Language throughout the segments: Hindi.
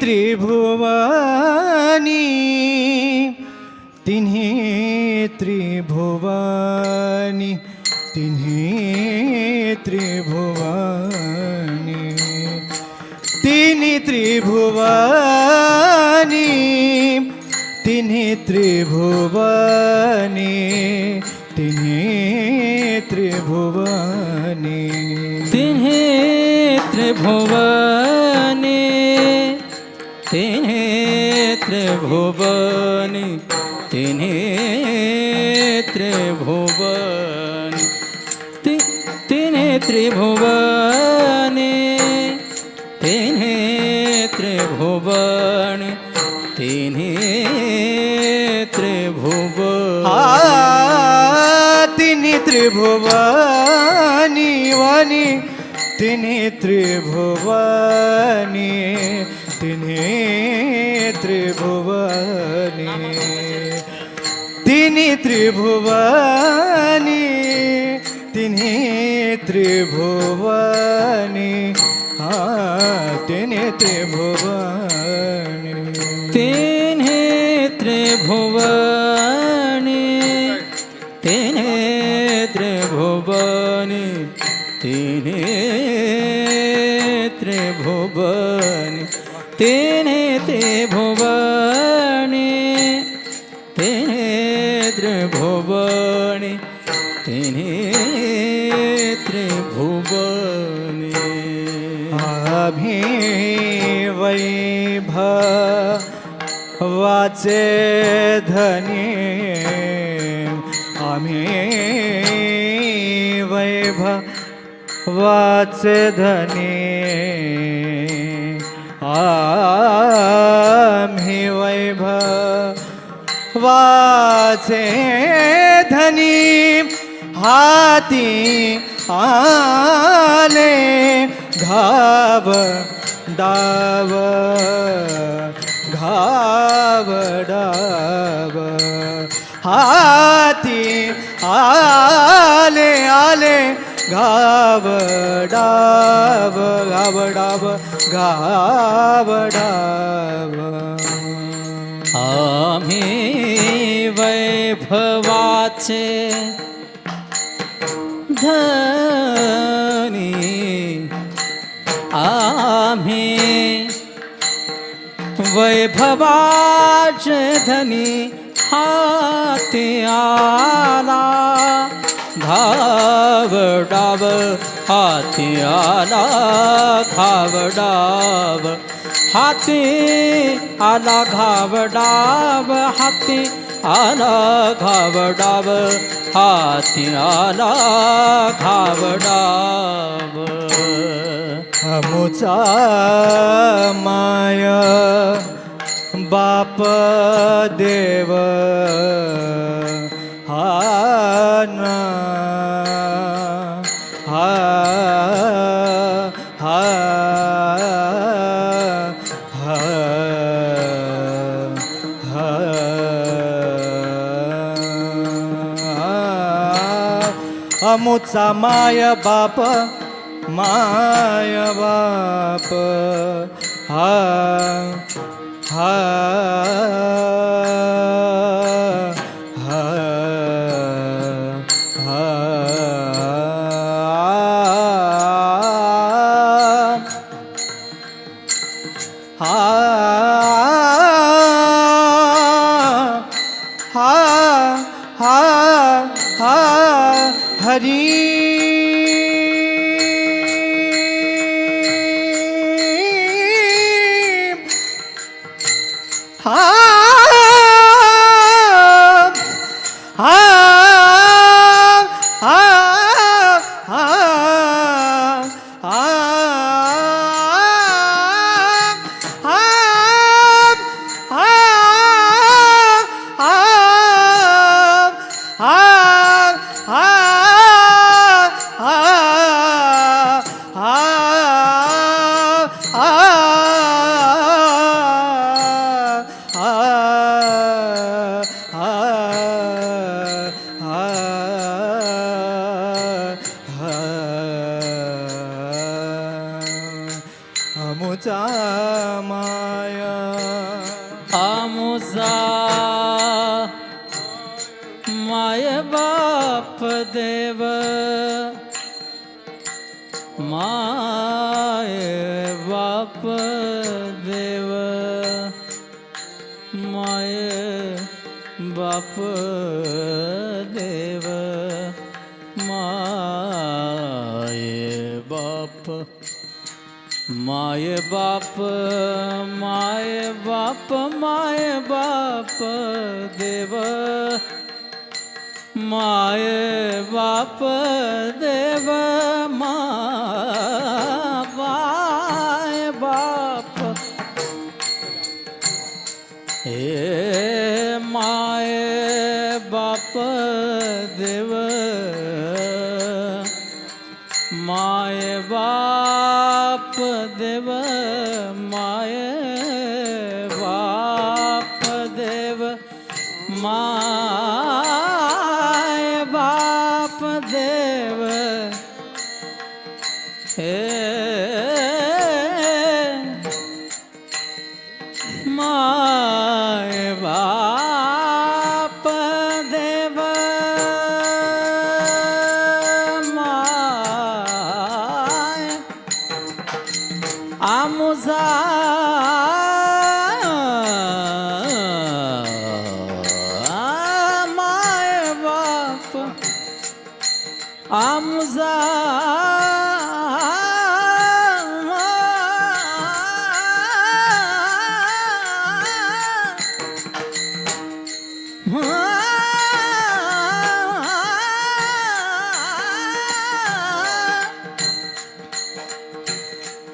त्रिभुवानी तिन्ही त्रिभुवानी तिन्ही त्रिभुवानी तिन्ही त्रिभुवानी तिन्ही त्रिभुवानी तिन्ही त्रिभुवानी। तिन्हे त्रिभुवने। तिन्हे त्रिभुवने तिन्हे त्रिभुवने तिन्हे त्रिभुवने तिन्हे त्रिभुवने, तिन्हे त्रिभुवन। आ, तिन्ही त्रिभुवानी वाणी तिन्ही त्रिभुवानी। तिन्ही त्रिभुवानी। तिन्ही त्रिभुवानी तिन्ही त्रिभुवानी। हा तिन्ही त्रिभुवानी। तिन्हे त्रिभुवने तिन्हे तेने ते भुवने तेने त्रिभुवने तेने त्रिभुवने। अभि वैभ वाचे धने आम्ही वैभ वाचे धने। आम्ही वैभवाचे धनी हाती आले घाव डाव घाव डाव। हाती आले आले घाव डाव घाव डाव। घाव डाव आम्ही वैभवाचे धनी। आम्ही वैभवाचे धनी। हाती आला घाव डाव हाती आला घावडाव हाती आला घावडाव हाती आला घाव डाव हाती आला घावडाव. अमुचा माय बाप देव अमुचा माय बाप माय बाप. हा हा. हरी हा हा अमुचा माय। आमुजा माय बाप देव। माय बाप देव। माय बाप देव। माय बाप माय बाप माय बाप माय बाप देव. माय बाप देव माय बाप. हे माय बाप देव. माय बाप देव माय बाप देव माय बाप देव। हे রোজা মায় বাপ আমজা।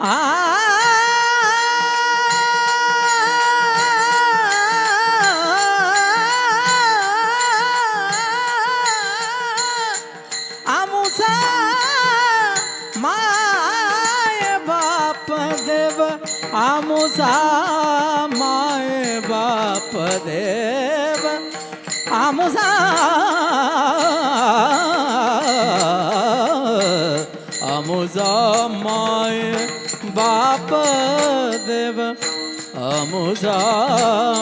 Ah आमुसा माय बाप देव। आमुसा आमुजा माय बाप देव। आमुजा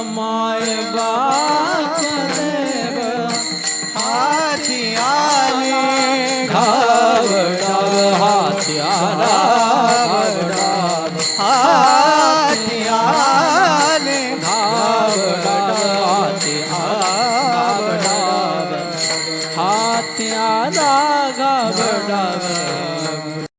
माय बाप देव। घावडाव हाती आला